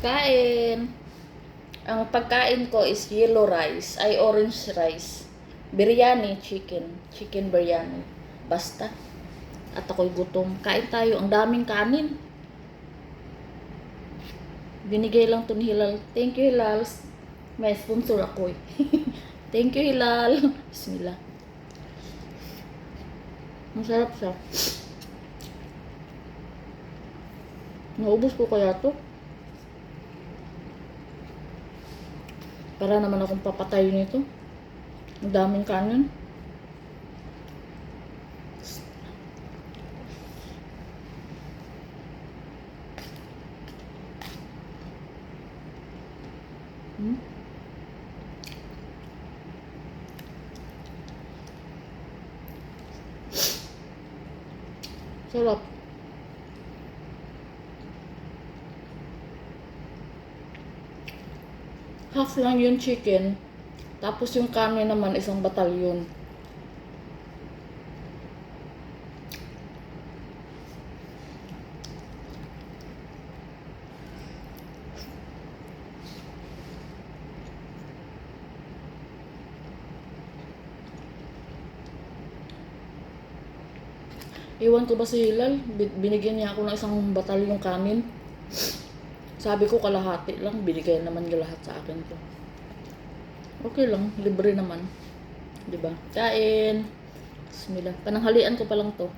Kain. Ang pagkain ko is yellow rice, ay orange rice. Biryani, chicken. Chicken biryani. Basta. At ako'y gutom. Kain tayo. Ang daming kanin. Binigay lang to ni Hilal. Thank you, Hilal. May sponsor ako eh. Thank you, Hilal. Bismillah. Masarap siya. Naubos ko kaya to? Para naman akong papatay nito. Ang daming kanin. Hmm? Sarap. Half lang yung chicken. Tapos yung kanin naman isang batalyon. Iwan ko ba si Hilal? Bi- Binigyan niya ako ng isang batalyong kanin. Sabi ko kalahati lang, binigay naman niya lahat sa akin ko. Okay lang, libre naman. 'Di ba? Kain. Bismillah. Pananghalian ko pa lang 'to.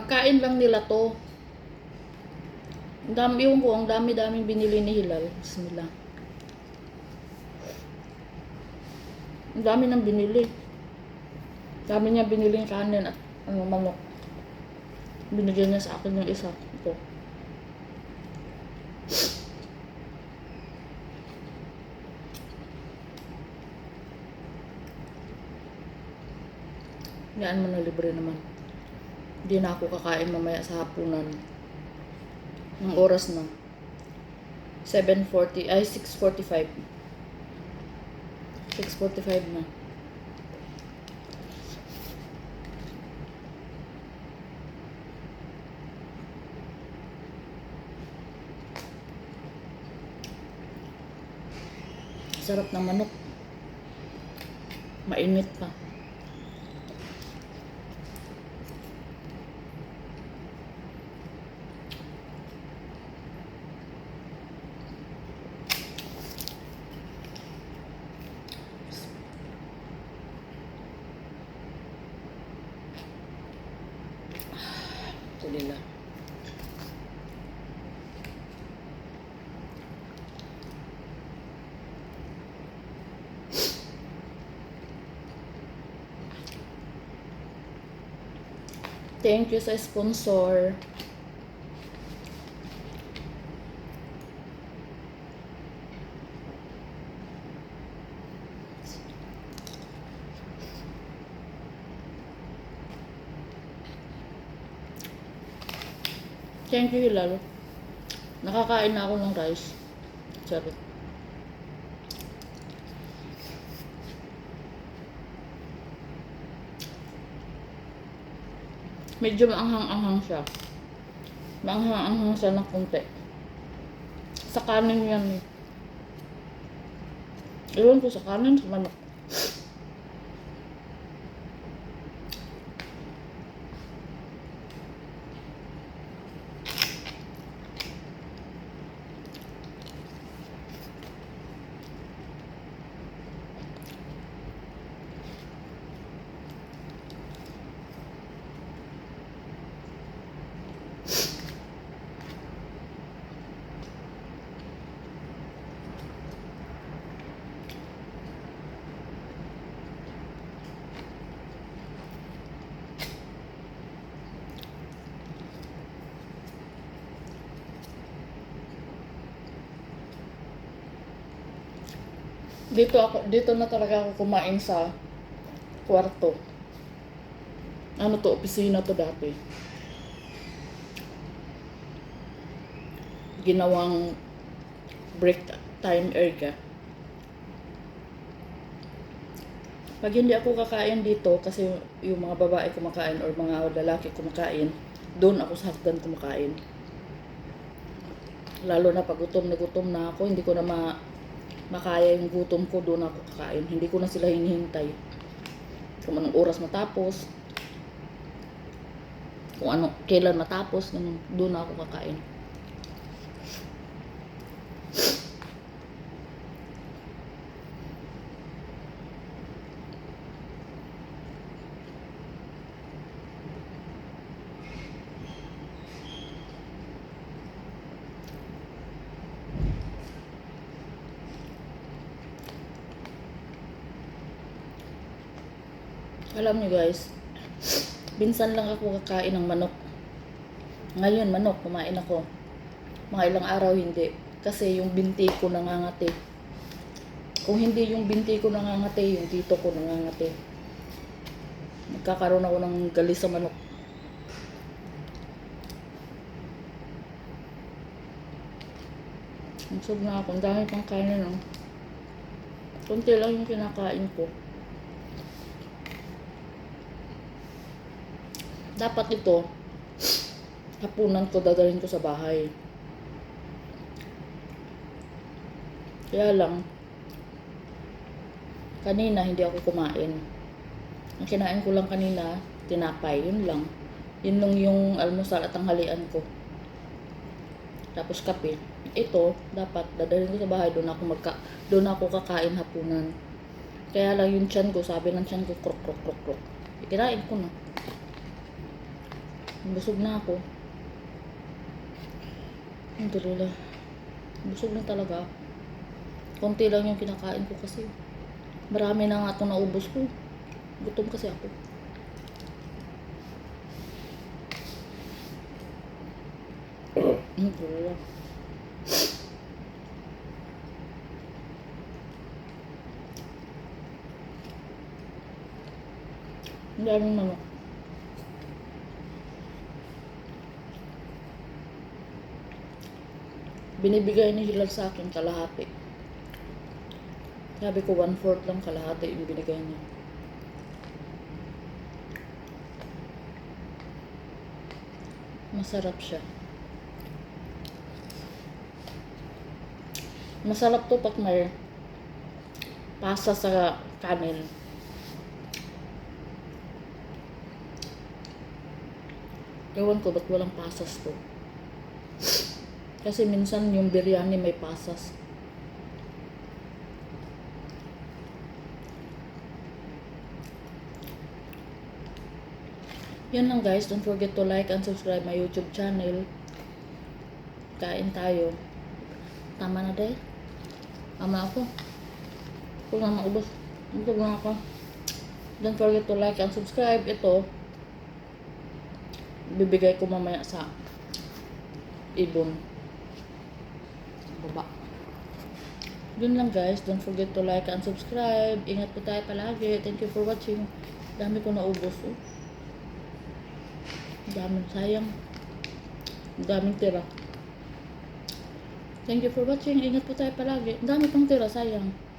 Pagkain lang nila to. Ang dami yung ko, ang dami-daming binili ni Hilal. Bismillah. Ang dami nang binili. Dami niya biniling kanin at ano, manok. Binigyan niya sa akin yung isa. Ito. Yan mo na libre naman. Hindi na ako kakain mamaya sa hapunan. Ang oras na. 7.40, ay 6.45. 6.45 na. Sarap ng manok. Mainit pa. Alhamdulillah. Thank you sa sponsor. Thank you, Hilal. Nakakain na ako ng rice. Charot. Medyo maanghang-anghang siya. Maanghang-anghang siya ng kunti. Sa kanin yan eh. Ewan ko sa kanin, sa manok. Dito ako dito na talaga ako kumain sa kwarto. Ano to, opisina to dati. Ginawang break time area. Pag hindi ako kakain dito, kasi yung mga babae kumakain or mga lalaki kumakain, doon ako sa hagdan kumakain. Lalo na pag gutom na gutom na ako, hindi ko na ma makaya yung gutom ko, doon ako kakain. Hindi ko na sila hinihintay. Kung anong oras matapos, kung ano, kailan matapos, doon ako kakain. Alam niyo guys, binsan lang ako kakain ng manok. Ngayon, manok, kumain ako. Mga ilang araw hindi. Kasi yung binti ko nangangati. Kung hindi yung binti ko nangangati, yung tito ko nangangati. Nagkakaroon ako ng galis sa manok. Busog na ako. Ang dami pang kainin. Oh. Kunti lang yung kinakain ko. Dapat ito hapunan ko dadalhin ko sa bahay. Kaya lang kanina hindi ako kumain. Ang kinain ko lang kanina tinapay yun lang. Yun lang yung almusal at tanghalian ko. Tapos kape. Ito dapat dadalhin ko sa bahay doon ako magka doon ako kakain hapunan. Kaya lang yung tiyan ko sabi ng tiyan ko krok krok krok krok. Kinain ko na Busog na ako. Alhamdulillah. Busog na talaga. Konti lang yung kinakain ko kasi. Marami na nga ito naubos ko. Gutom kasi ako. Alhamdulillah. Ang daming manok. Binibigay ni Hilal sa akin kalahati. Sabi ko one-fourth lang kalahati yung binigay niya. Masarap siya. Masarap to pag may pasa sa kanin. Ewan ko ba't walang pasas to. Kasi minsan yung biryani may pasas. Yun lang guys. Don't forget to like and subscribe my YouTube channel. Kain tayo. Tama na dahil. Tama ako. Kung na maubos. Ito na ako. Don't forget to like and subscribe. Ito. Bibigay ko mamaya sa ibon baba. Yun lang guys. Don't forget to like and subscribe. Ingat po tayo palagi. Thank you for watching. Dami ko naubos. Oh. Daming sayang. Daming tira. Thank you for watching. Ingat po tayo palagi. Dami pang tira. Sayang.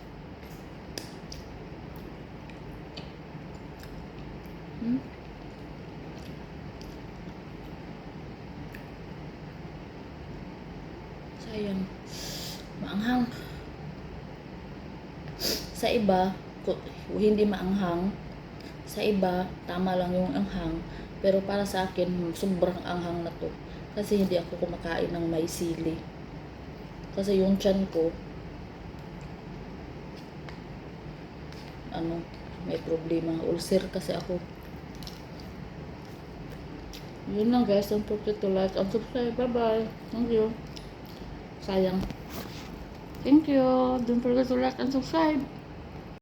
Sayang. Maanghang. Sa iba, hindi maanghang. Sa iba, tama lang yung anghang. Pero para sa akin, sobrang anghang na to. Kasi hindi ako kumakain ng may sili. Kasi yung tiyan ko, ano, may problema. Ulcer kasi ako. Yun lang guys. Don't forget to like and subscribe. Bye-bye. Thank you. Sayang. Thank you. Don't forget to like and subscribe.